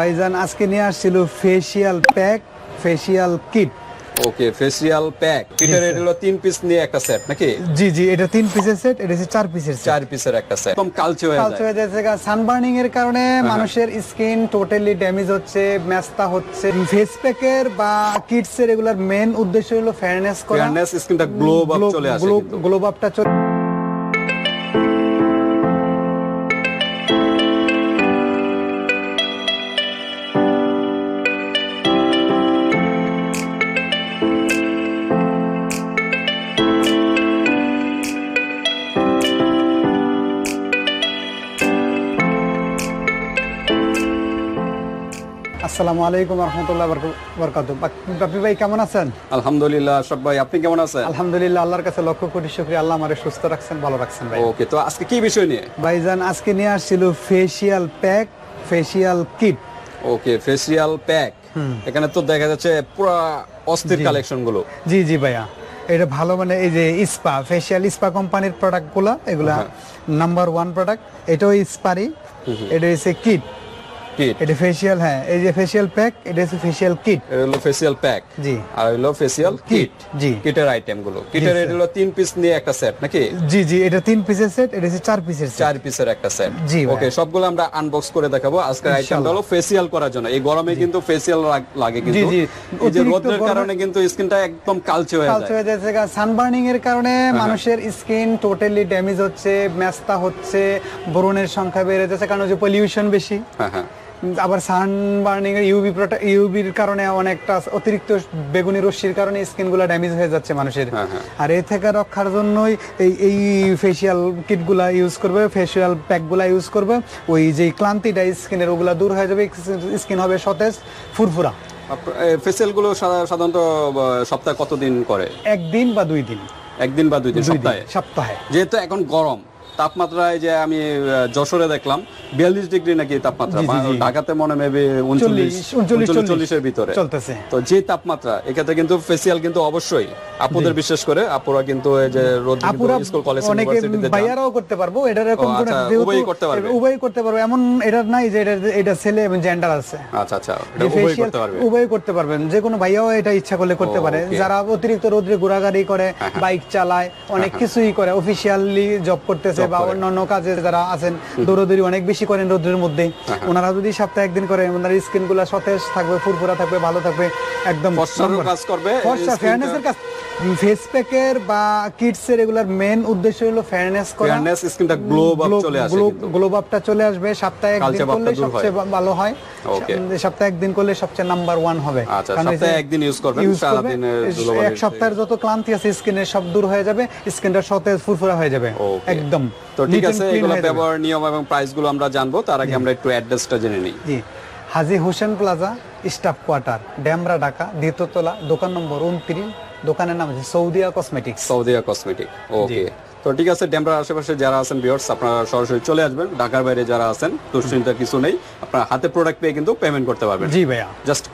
ভাইজান আজকে নিয়ে আসছিল facial pack facial kit okay facial pack কিটের. এটা হলো তিন পিস নিয়ে একটা সেট নাকি? জি জি এটা তিন পিসের সেট এটা হচ্ছে চার পিসের চার পিসের একটা সেট একদম কালচে হয়ে যায়। কালচে যায় হয়ে যাচ্ছে সানবার্নিং এর কারণে মানুষের স্কিন টোটালি ড্যামেজ হচ্ছে ম্যাস্তা হচ্ছে। ফেস প্যাকের বা কিটস এর এগুলার মেন উদ্দেশ্য হলো ফেয়ারনেস করা। ফেয়ারনেস স্কিনটা গ্লো আপ চলে আসে গ্লো আপটা চলে আসসালামু আলাইকুম রহমতুল্লাহ বরকাত বাপি ভাই কেমন আছেন? আলহামদুলিল্লাহ আশরাফ ভাই আপনি কেমন আছেন? আলহামদুলিল্লাহ আল্লাহর কাছে লক্ষ কোটি শুকরিয়া। আল্লাহ আমারে সুস্থ রাখছেন ভালো রাখছেন ভাই। ওকে তো আজকে কি বিষয় নিয়ে? ভাইজান আজকে নিয়ে আসছিল facial pack facial kit okay facial pack এখানে তো দেখা যাচ্ছে পুরো অস্থির কালেকশনগুলো জি জি ভাইয়া। এটা ভালো মানে এই যে ইস্পা ফেসিয়াল ইস্পা কোম্পানির প্রোডাক্টগুলো এগুলা। নাম্বার ওয়ান প্রোডাক্ট এটাও ইস্পারি এটা হচ্ছে কিট কিট এটা ফেসিয়াল হ্যাঁ এই যে ফেসিয়াল প্যাক এটা হচ্ছে ফেসিয়াল কিট এটা হলো ফেসিয়াল প্যাক জি। আর হলো ফেসিয়াল কিট জি। কিটের আইটেমগুলো। কিটের এটা হলো তিন পিস নিয়ে একটা সেট নাকি? জি জি এটা তিন পিসের সেট এটা হচ্ছে চার পিসের সেট চার পিসের একটা সেট জি। ওকে সবগুলো আমরা আনবক্স করে দেখাবো। আজকের আইটেমটা হলো ফেসিয়াল করার জন্য। এই গরমে কিন্তু ফেসিয়াল লাগে কিন্তু। জি। এই যে রোদের কারণে কিন্তু স্কিনটা একদম কালচে হয়ে কালচে যায়। হয়ে যাচ্ছে সানবার্নিং এর কারণে মানুষের স্কিন টোটালি ড্যামেজ হচ্ছে ম্যাস্তা হচ্ছে ব্রণের সংখ্যা বেড়ে যাচ্ছে কারণ যে পলিউশন বেশি। হ্যাঁ হ্যাঁ। আবার সানবার্নিং এর ইউভি ইউভির কারণে অনেকটা অতিরিক্ত বেগুনি রশ্মির কারণে স্কিনগুলা ড্যামেজ হয়ে যাচ্ছে মানুষের। হ্যাঁ, হ্যাঁ। আর এ থেকে রক্ষার জন্যই এই এই ফেসিয়াল কিটগুলা ইউজ করবে ফেসিয়াল প্যাকগুলা ইউজ করবে। ওই যে ক্লান্তিটা স্কিনের ওগুলা দূর হয়ে যাবে স্কিন হবে সতেজ ফুরফুরা। ফেসিয়ালগুলো সাধারণত সপ্তাহে কতদিন করে? একদিন বা দুই দিন। একদিন বা দুই দিন সপ্তাহে? সপ্তাহে। যেহেতু এখন গরম। তাপমাত্রায় যে আমি যশোরে দেখলাম বিয়াল্লিশ ডিগ্রি নাকি তাপমাত্রা। ঢাকাতে মনে মেবি উনচল্লিশ চল্লিশের ভিতরে। চলতেছে। তো যে তাপমাত্রা এক্ষেত্রে কিন্তু ফেসিয়াল কিন্তু অবশ্যই আপুদের বিশেষ করে আপুরা কিন্তু এই যে রোদ স্কুল কলেজ ইউনিভার্সিটিতে ভাইয়ারাও করতে পারব এটা এরকম কোনো আচ্ছা, যেহেতু- উভয়ই করতে পারবে। উভয়ই করতে পারবে। এমন এটা নাই যে এটা এটা ছেলে এবং জেন্ডার আছে। আচ্ছা আচ্ছা এটা উভয়ই করতে পারবে। উভয়ই করতে পারবেন। যে কোনো ভাইয়াও এটা ইচ্ছা করলে করতে পারে। যারা অতিরিক্ত রোদ্রে ঘোরাঘুরি করে বাইক চালায় অনেক কিছুই করে অফিসিয়ালি জব করতেছে বা অন্যান্য কাজে যারা আছেন দৌড়দৌড়ি অনেক বেশি করেন রোদ্রের মধ্যে। ওনারা যদি সপ্তাহে একদিন করে ওনার স্কিনগুলা সতেজ থাকবে ফুরফুরা থাকবে ভালো থাকবে একদম কাজ করবে, ফেয়ারনেসের কাজ ফেস প্যাকের বা কিটস এর মেন উদ্দেশ্য হলো ফেয়ারনেস করা। ফেয়ারনেস স্কিনটা গ্লো আপ চলে আসে গ্লো আপটা চলে আসবে সপ্তাহে একদিন করলে সবচেয়ে ভালো হয়. সপ্তাহে একদিন করলে সবচেয়ে নাম্বার ওয়ান হবে। আচ্ছা, সপ্তাহে একদিন use করবেন, ধুলোবালি এক সপ্তাহের যত ক্লান্তি আছে স্কিনের সব দূর হয়ে যাবে স্কিনটা সতেজ ফুরফুরা হয়ে যাবে। একদম। তো ঠিক আছে এগুলো ব্যবহার নিয়ম এবং প্রাইসগুলো আমরা জানব তার আগে আমরা একটু অ্যাড্রেসটা জেনে নিই। জি। Haji Hossain plaza staff quarter Demra Dhaka দ্বিতীয়তলা দোকান নম্বর উনত্রিশ দোকানের নাম হচ্ছে সৌদিয়া কসমেটিক্স সৌদিয়া কসমেটিক ওকে তো ঠিক আছে ডেমরার আশেপাশে যারা আছেন ভিউয়ার্স আপনারা সরাসরি চলে আসবেন। ঢাকার বাইরে যারা আছেন দুশ্চিন্তার কিছু নেই। আপনারা হাতে প্রোডাক্ট পেয়ে কিন্তু পেমেন্ট করতে পারবেন। জি ভাইয়া। জাস্ট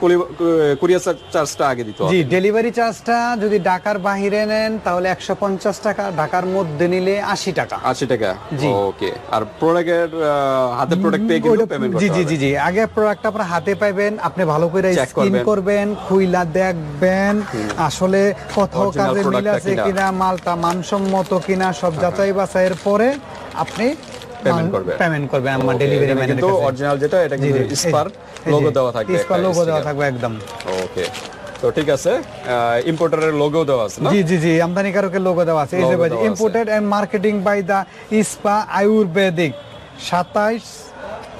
কুরিয়ার চার্জটা আগে দিতে হবে। জি ডেলিভারি চার্জটা যদি ঢাকার বাহিরে নেন তাহলে একশো পঞ্চাশ টাকা ঢাকার মধ্যে নিলে আশি টাকা। আশি টাকা? জি। ওকে আর প্রোডাক্টের হাতে প্রোডাক্ট পেয়ে কিন্তু পেমেন্ট করতে জি হবে। জি জি। আগে প্রোডাক্ট আপনার হাতে পাইবেন আপনি ভালো করে স্কিন করবেন। খুইলা দেখবেন। আসলে কোথাও কাজে মিল আছে। কিনা মালটা মানসম্মত কিনা সব যাচাই বাছাইয়ের পরে আপনি। পেমেন্ট করবেন। আমার ডেলিভারি ম্যানের কিন্তু অরিজিনাল যেটা এটা কিন্তু স্পার লোগো দেওয়া থাকবে স্পার লোগো দেওয়া থাকবে একদম। ওকে তো ঠিক আছে ইম্পোর্টারের লোগো দেওয়া আছে জি জি জি আমদানিকারকের লোগো দেওয়া আছে। এই যে imported and marketing by the spa ayurvedic সাতাইশ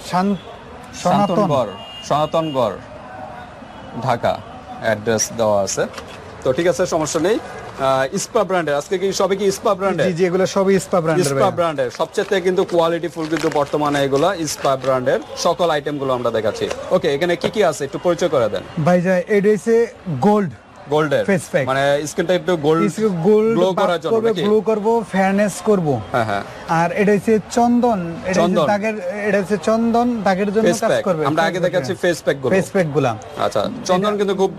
সনাতন। সনাতনগড় সনাতনগড় ঢাকা। অ্যাড্রেস দেওয়া আছে। তো ঠিক আছে সমস্যা নেই। ইস্পা ব্র্যান্ডের আজকে কি সবই কি ইস্পা ব্র্যান্ডের জি এগুলো সবই ইস্পা ব্র্যান্ডের ইস্পা ব্র্যান্ডের সবচেয়ে কিন্তু কোয়ালিটি ফুল কিন্তু বর্তমানে এগুলো ইস্পা ব্র্যান্ডের সকল আইটেমগুলো আমরা দেখাচ্ছি। ওকে এখানে কি কি আছে? একটু পরিচয় করে দেন। ভাই যায় এটা হচ্ছে গোল্ড গোল্ডের? ফেস প্যাক মানে স্কিনটা একটু গোল্ড গোল্ড গ্লো করার জন্য করবে গ্লো করব ফেয়ারনেস করব। হ্যাঁ হ্যাঁ। আর এটা হচ্ছে চন্দন এটা হচ্ছে চন্দন। দাগের এটা হচ্ছে চন্দন দাগের জন্য কাজ করবে। আমরা আগে দেখাচ্ছি ফেস প্যাকগুলো। ফেস প্যাকগুলা। আচ্ছা চন্দন কিন্তু খুব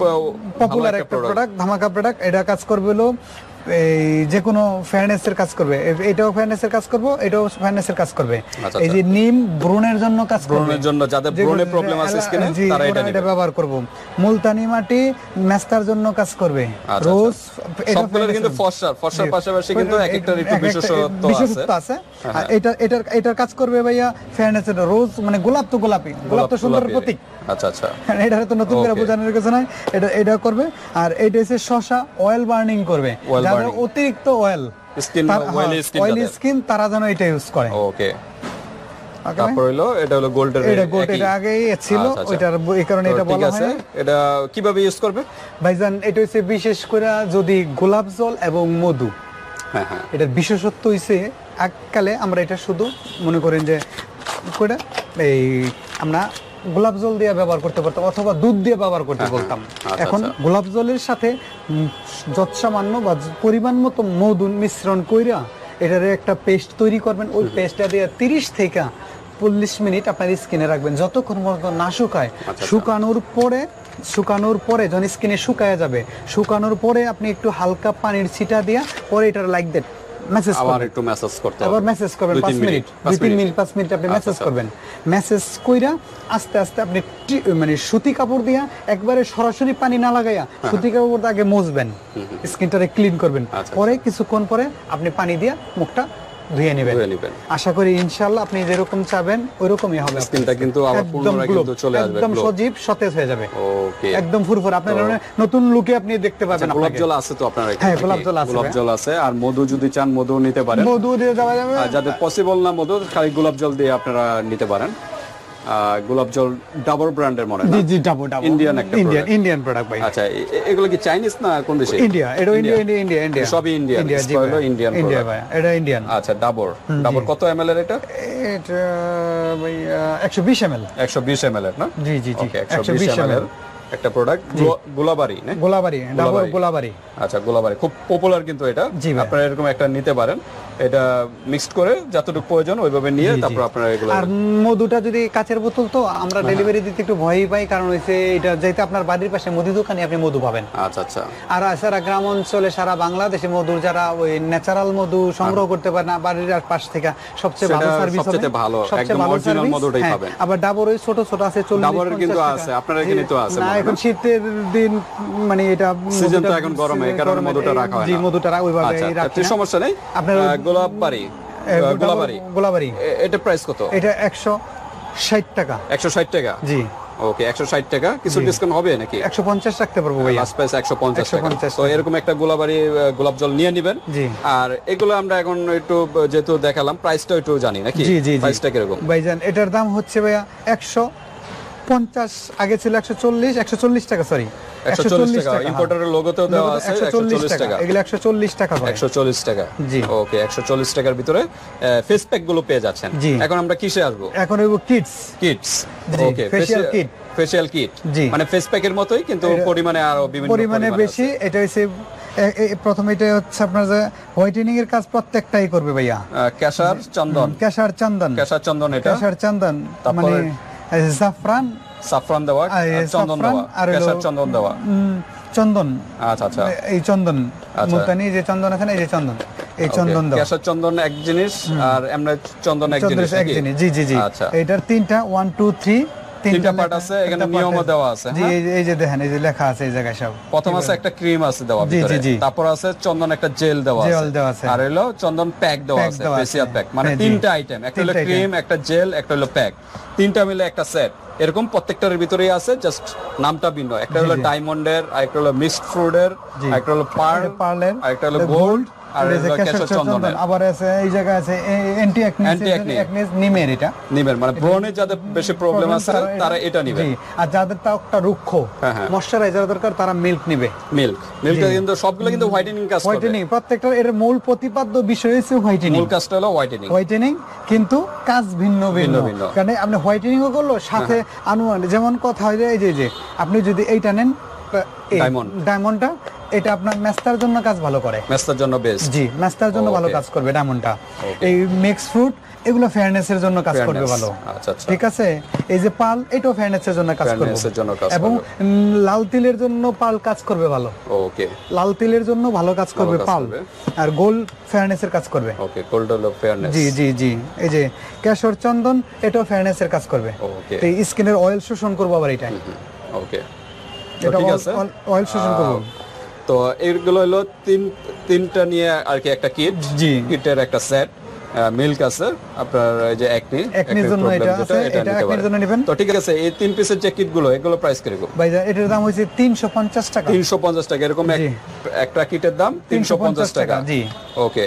পপুলার একটা প্রোডাক্ট ধামাকা প্রোডাক্ট এটা কাজ করবে হলো এই যে কোনো ফেয়ারনেসের কাজ করবে। এটাও ফেয়ারনেসের কাজ করব এটাও ফেয়ারনেসের কাজ করবে। আচ্ছা, এই যে নিম ব্রণের জন্য কাজ করবে। ব্রণের জন্য যাদের ব্রণে প্রবলেম আছে স্কিনে তারা এটা এটা ব্যবহার করব। মুলতানি মাটি মেস্তার জন্য কাজ করবে। আচ্ছা, রোজ সবগুলোর কিন্তু পাশাপাশি কিন্তু এক একটার একটু বিশেষত্ব আছে বিশেষত্ব আছে। হ্যাঁ, এটা এটার এটার কাজ করবে ভাইয়া ফেয়ারনেস রোজ মানে গোলাপ তো গোলাপি গোলাপ তো সুন্দর প্রতীক। আচ্ছা আচ্ছা। এটা তো নতুন করে বোঝানোর কিছু নাই। এটা এটা করবে। আর এটা হচ্ছে শশা অয়েল বার্নিং করবে। যাদের অতিরিক্ত oil Skin, oily skin oily যাদের। স্কিন তারা যেন এটা ইউজ করে। ওকে তারপর হলো এটা হলো গোল্ডের এটা গোট এটা আগেই ছিল। ওইটার এই কারণে এটা বলা হয় এটা কীভাবে ইউজ করবে? ভাইজান এটা হচ্ছে বিশেষ করে যদি গোলাপ জল এবং মধু হ্যাঁ হ্যাঁ। এটার বিশেষত্ব হইছে এককালে আমরা এটা শুধু মনে করেন যে করে এই আমরা গোলাপ জল দিয়ে ব্যবহার করতে পারতাম অথবা দুধ দিয়ে ব্যবহার করতে বলতাম আচ্ছা, এখন আচ্ছা। গোলাপ জলের সাথে যৎসামান্য বা পরিমাণ মতো মধু মিশ্রণ কইরা এটার একটা পেস্ট তৈরি করবেন। ওই পেস্টটা দিয়ে তিরিশ থেকে চল্লিশ মিনিট আপনার স্কিনে রাখবেন। যতক্ষণ পর্যন্ত না শুকায় আচ্ছা। শুকানোর পরে শুকানোর পরে যখন স্কিনে শুকায় যাবে শুকানোর পরে আপনি একটু হালকা পানির ছিটা দিয়া পরে এটার লাইক দেন। মেসেজ আবার একটু মেসেজ করতে আবার মেসেজ করবেন দুই পাঁচ মিনিট পাঁচ দুই তিন মিনিট 5 মিনিট আপনি আচ্ছা, মেসেজ আচ্ছা। করবেন। মেসেজ কইরা আস্তে আস্তে আপনি মানে সুতি কাপড় দিয়া একবারে সরাসরি পানি না লাগাইয়া সুতি কাপড় আগে মুছবেন। স্কিনটারে ক্লিন করবেন। আচ্ছা, পরে কিছুক্ষণ পরে আপনি পানি দিয়া মুখটা ধুয়ে নেবেন। ধুয়ে নেবেন। আশা করি ইনশাআল্লাহ আপনি যেরকম চাবেন ওইরকমই হবে। স্কিনটা কিন্তু আবার পুনরায় কিন্তু চলে আসবে একদম সজীব সতেজ হয়ে যাবে। ওকে একদম ফুরফুর। আপনার নতুন লুকে আপনি দেখতে পাবেন আচ্ছা, গোলাপ জল আছে তো আপনার হ্যাঁ, গোলাপ জল আছে গোলাপ জল আছে। আর মধু যদি চান মধু নিতে পারেন। মধু দিয়ে যাওয়া যাবে। আর যাদের পসিবল না মধু খালি গোলাপ জল দিয়ে আপনারা নিতে পারেন। গোলাপ জল ডাবর ব্র্যান্ডের মনে জি জি ডাবো ডাবো Indian একটা ইন্ডিয়ান ইন্ডিয়ান প্রোডাক্ট ভাই। আচ্ছা এগুলো কি চাইনিজ না কোন দেশে? ইন্ডিয়া এটা ইন্ডিয়া ইন্ডিয়া ইন্ডিয়া সবই Indian, ইন্ডিয়া জি হলো Indian ইন্ডিয়া ভাই এটা ইন্ডিয়ান আচ্ছা ডাবর। ডাবর কত এম এর এটা? এটা ভাই একশো বিশ এম এল একশো বিশ এম এর না? জি জি জি। ওকে একশো একশো বিশ বিশ এম এম একটা প্রোডাক্ট গোলাবাড়ি না? গোলাবাড়ি ডাবর গোলাবাড়ি। আচ্ছা গোলাবাড়ি খুব পপুলার কিন্তু এটা। আপনারা এরকম একটা নিতে পারেন। এটা মিক্সড করে যতটুকু প্রয়োজন ওইভাবে নিয়ে। তারপর আপনারা এগুলো আর মধুটা যদি কাচের বোতল তো আমরা হ্যাঁ, ডেলিভারি দিতে একটু ভয়ই পাই কারণ হচ্ছে এটা যেহেতু আপনার বাড়ির পাশে মুদি দোকানে আপনি মধু পাবেন। আচ্ছা আচ্ছা। আর সারা গ্রাম অঞ্চলে সারা বাংলাদেশে মধুর যারা ওই ন্যাচারাল মধু সংগ্রহ করতে পারে না বাড়ির পাশ থেকে সবচেয়ে ভালো সার্ভিস সবচেয়ে ভালো, একদম original মধুটাই পাবেন। আবার ডাবর ওই ছোট ছোট আছে চল্লিশ ডাবরের কিন্তু আছে, আপনার এখানে তো আছে না এখন শীতের দিন মানে এটা সিজন তো এখন গরমে কারণে মধুটা রাখা হয় জি মধুটা ওইভাবে আচ্ছা রাখি আচ্ছা, সমস্যা নেই? আপনার- আহ, গোলাপ বাড়ি এ, আহ, গোলাবাড়ি। গোলাবাড়ি। এটা প্রাইস কত? এটা একশো ষাট টাকা। একশো ষাট টাকা? জি। ওকে একশো ষাট টাকা। কিছু ডিসকাউন্ট হবে নাকি? একশো পঞ্চাশ রাখতে পারব ভাইয়া। লাস্ট প্রাইস একশো পঞ্চাশ টাকা। 150 তো এরকম একটা গোলাবাড়ি গোলাপ জল নিয়ে নিবেন। জি। আর এগুলো আমরা এখন একটু যেহেতু দেখালাম প্রাইসটা একটু জানি নাকি? জি জি জি। প্রাইসটা কীরকম? ভাইজান এটার দাম হচ্ছে ভাইয়া একশো পঞ্চাশ আগে ছিল একশো চল্লিশ একশো চল্লিশ টাকা সরি একশো চল্লিশ টাকা ইম্পোর্টারের লোগোতেও দেওয়া আছে একশো চল্লিশ টাকা। টাকা। এগুলো একশো চল্লিশ টাকা একশো চল্লিশ টাকা। জি। ওকে একশো চল্লিশ টাকার ভিতরে ফেস প্যাকগুলো পেয়ে যাচ্ছেন। জি। এখন আমরা কিসে আসব? এখন ওই kids okay facial kit। Facial kit জি। মানে ফেস প্যাকের মতোই কিন্তু পরিমাণে আরও বিভিন্ন পরিমাণে বেশি। এটা হচ্ছে প্রথমে এটা হচ্ছে আপনার যে হোয়াইটেনিং এর কাজ প্রত্যেকটাই করবে ভাইয়া। আহ, ক্যাশার চন্দন। ক্যাশার চন্দন। ক্যাশার চন্দন এটা। ক্যাশার চন্দন মানে জাফরান সাফরান দেওয়া চন্দন দেওয়া হলো- চন্দন দেওয়া চন্দন আচ্ছা আচ্ছা এই চন্দন। মুলতানি যে চন্দন আছে না এই যে চন্দন এই চন্দন দাও কেশর চন্দন এক জিনিস আর এমনি চন্দন এক জিনিস এক জিনিস জি জি জি আচ্ছা এটার তিনটা ওয়ান টু থ্রি তিনটা part আছে, এখানে নিয়মও দেওয়া আছে, জি হ্যাঁ? এই যে- দেখেন এই যে লেখা আছে এই জায়গায় সব। প্রথম আছে একটা ক্রিম আছে দেওয়া ভিতরে জি, জি। তারপর আছে চন্দন একটা জেল দেওয়া আছে। জেল দেওয়া আছে। আর হলো চন্দন প্যাক দেওয়া আছে ফেসিয়াল প্যাক মানে হ্যাঁ, তিনটা আইটেম একটা হলো ক্রিম একটা জেল একটা হলো প্যাক। তিনটা মিলে একটা সেট এরকম প্রত্যেকটার ভিতরেই আছে জাস্ট নামটা ভিন্ন। একটা হলো ডায়মন্ডের আর একটা হলো মিক্সড ফ্রুটের জি। একটা হলো পার্ল পার্লের আর একটা হলো গোল্ড আর এই যে হলো কেশর কেশর চন্দনের আবার আছে এই জায়গায় আছে অ্যান্টি অ্যাকনিস নিমের এটা। নিবেন মানে ব্রণে যাদের বেশি প্রবলেম আছে তারা এটা নিবেন আর যাদের ত্বকটা রুক্ষ হ্যাঁ, হ্যাঁ। ময়শ্চারাইজার দরকার তারা মিল্ক নিবে। মিল্ক মিল্কটা কিন্তু সবগুলো কিন্তু হোয়াইটেনিং কাজ করে। হোয়াইটেনিং প্রত্যেকটা এর মূল প্রতিপাদ্য বিষয় হচ্ছে হোয়াইটেনিং মূল কাজটা হলো হোয়াইটেনিং হোয়াইটেনিং কিন্তু কাজ ভিন্ন ভিন্ন। কারণ আপনি হোয়াইটেনিং ও করল সাথে আনুমানিক যেমন কথা হয় এই যে আপনি যদি এইটা নেন Diamond। ডায়মন্ডটা এটা আপনার মেস্তার জন্য কাজ ভালো করে। জন্য বেস্ট জি মেস্তার জন্য ভালো কাজ করবে ডায়মন্ডটা এই মিক্স ফ্রুট এগুলো ফেয়ারনেসের জন্য কাজ করবে ভালো। আচ্ছা, আচ্ছা। ঠিক আছে? এই যে পাল এটাও ফেয়ারনেসের জন্য কাজ করবে। এর জন্য কাজ এবং লাল তিলের জন্য পাল কাজ করবে ভালো। ওকে লাল তিলের জন্য ভালো কাজ করবে পাল। আর গোল্ড ফেয়ারনেসের কাজ করবে। ওকে হলো ফেয়ারনেস জি জি জি। এই যে কেশর চন্দন এটাও ফেয়ারনেসের কাজ করবে। ওকে এই স্কিনের অয়েল শোষণ করব আবার এটা ওকে এটা অয়েল শোষণ করব। তো এইগুলো হলো তিন তিনটা নিয়ে আর কি একটা কিট জি। কিটের একটা সেট মিল্ক আছে আপনার এই যে একনি একনির জন্য এটা আছে, এটা একনির জন্য নেবেন। তো ঠিক আছে এই তিন পিসের যে কিটগুলো এগুলো প্রাইস কীরকম ভাই এটার দাম তিনশো পঞ্চাশ টাকা। তিনশো পঞ্চাশ টাকা এরকম একটা কিটের দাম তিনশো পঞ্চাশ 350 টাকা টাকা, জি। ওকে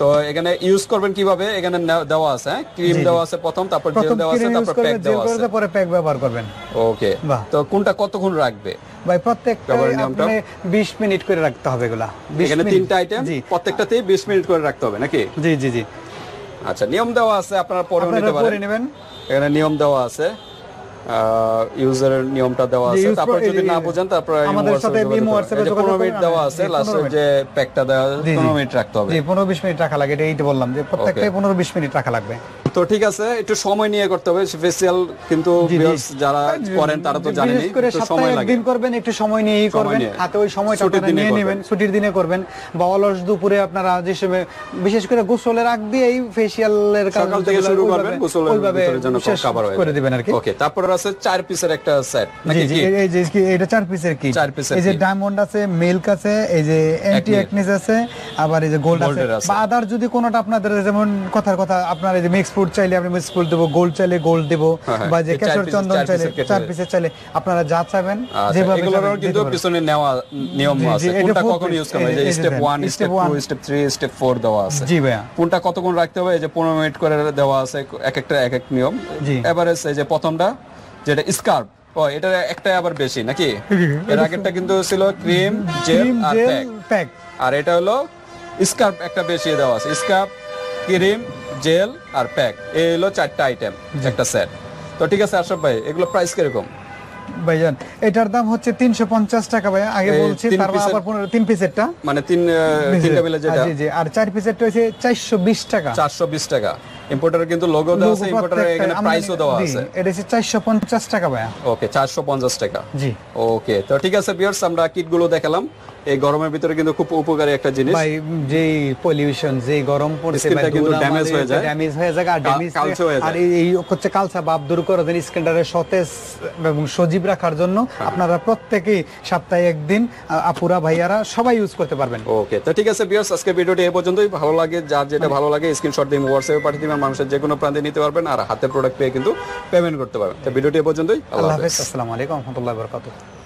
তো এখানে ইউজ করবেন কীভাবে? এখানে দেওয়া আছে ক্রিম দেওয়া আছে প্রথম তারপর জেল দেওয়া আছে তারপর প্যাক দেওয়া আছে। পরে প্যাক ব্যবহার করবেন। ওকে তো কোনটা কতক্ষণ রাখবে? ভাই প্রত্যেকটা? আপনি 20 মিনিট করে রাখতে হবে এগুলা। 20 এখানে তিনটা আইটেম প্রত্যেকটাতেই বিশ মিনিট করে রাখতে হবে নাকি? জি জি জি। আচ্ছা নিয়ম দেওয়া আছে আপনারা পরেও নিতে পারেন। নেবেন। এখানে নিয়ম দেওয়া আছে। ইউজারের নিয়মটা দেওয়া আছে। তারপর যদি না বোঝেন তারপর আমাদের সাথে ইমো হোয়াটসঅ্যাপে যোগাযোগ পনেরো মিনিট দেওয়া আছে লাস্টে যে প্যাকটা দেওয়া জি, জি। পনেরো মিনিট রাখতে হবে। জি পনেরো বিশ মিনিট রাখা লাগে এটা এইটা বললাম যে প্রত্যেকটাই Okay. পনেরো বিশ মিনিট রাখা লাগবে। তো ঠিক আছে একটু সময় নিয়ে করতে হবে ফেসিয়াল কিন্তু। যারা করেন তারা তো জানেনি করে একটু সপ্তাহে সময় লাগে। একদিন করবেন একটু সময় নিয়েই করবেন। হাতে ওই সময়টা ছুটির আপনারা দিনে নিয়ে নেবেন ছুটির দিনে করবেন। বা অলস দুপুরে আপনারা যে সময় বিশেষ করে গোসলের আগ দিয়ে এই ফেসিয়ালের কাজ সকাল থেকে শুরু করবেন গোসলের ওইভাবে হয়ে করে দিবেন আর কি। ওকে তারপর আছে চার পিসের একটা সেট নাকি এই- যে এটা চার পিসের কি চার এর এই যে ডায়মন্ড আছে মিল্ক আছে এই যে অ্যান্টি। অ্যাকনিস আছে আবার এই যে গোল্ড আছে। আছে। বা আদার যদি কোনোটা আপনাদের যেমন কথার কথা আপনার এই যে মিক্স ফ্রুট চাইলে আপনি মিক্স ফ্রুট দেবো গোল্ড চাইলে গোল্ড দেবো হ্যাঁ, হ্যাঁ। বা যে কেশর চন্দন চাইলে চার। পিসের চাইলে আপনারা যা চাবেন আচ্ছা, যেভাবে কিন্তু পিছনে নেওয়া নিয়ম আছে। কোনটা কখন ইউজ করবে এই- যে স্টেপ 1 স্টেপ 2 স্টেপ 3 স্টেপ 4 দেওয়া আছে। জি ভাইয়া। কোনটা কতক্ষণ রাখতে হবে? এই যে 15 মিনিট করে দেওয়া আছে এক একটা এক এক নিয়ম। এভারেজ এই যে প্রথমটা যেটা স্কার্প ও এটা একটা আবার বেশি নাকি? এর আগেরটা কিন্তু ছিল ক্রিম জেল আর প্যাক আর এটা হলো স্কার্প একটা বেশি দেওয়া আছে। স্কার্প ক্রিম জেল আর প্যাক এই হলো চারটা আইটেম একটা সেট তো ঠিক আছে আশরাফ ভাই এগুলো প্রাইস কীরকম? ভাইজান এটার দাম হচ্ছে তিনশো পঞ্চাশ টাকা ভাইয়া আগে বলছি তারপর আবার পনেরো তিন পিসেরটা মানে তিন তিনটা মিলে যেটা? জি জি আর চার পিসেরটা হচ্ছে চারশো বিশ টাকা। চারশো বিশ টাকা। ইম্পোর্টার কিন্তু লোগো দেওয়া আছে লোগো ইম্পোর্টারের এখানে প্রাইসও দেওয়া আছে। এটা হচ্ছে চারশো পঞ্চাশ টাকা ভাইয়া। ওকে চারশো পঞ্চাশ টাকা। জি। ওকে তো ঠিক আছে বিয়ার্স আমরা কিটগুলো দেখালাম। এই গরমের ভিতরে কিন্তু খুব উপকারী একটা জিনিস। ভাই যেই পলিউশন যেই গরম পড়ছে টা কিন্তু damage হয়ে যায়। ড্যামেজ হয়ে যায় আর ড্যামেজ আর। এই- হচ্ছে কালচা ভাব দূর করে দেন স্কিনটারে সতেজ এবং সজীব রাখার জন্য। হ্যাঁ। আপনারা প্রত্যেকেই সপ্তাহে একদিন আপুরা ভাইয়ারা সবাই ইউজ করতে পারবেন। ওকে তো ঠিক আছে বিয়ার্স আজকে ভিডিওটি এই পর্যন্তই। ভালো লাগে যার যেটা ভালো লাগে স্ক্রিনশট দিয়ে হোয়াটসঅ্যাপে পাঠিয়ে দিবেন। মানুষের যে কোনো প্রান্তে নিতে পারবেন আর হাতে প্রোডাক্ট পেয়ে কিন্তু পেমেন্ট করতে পারবেন। তো ভিডিওটি এই পর্যন্তই। আল্লাহ হাফেজ আসসালামু আলাইকুম রহমতুল্লাহ বরকাতুহ।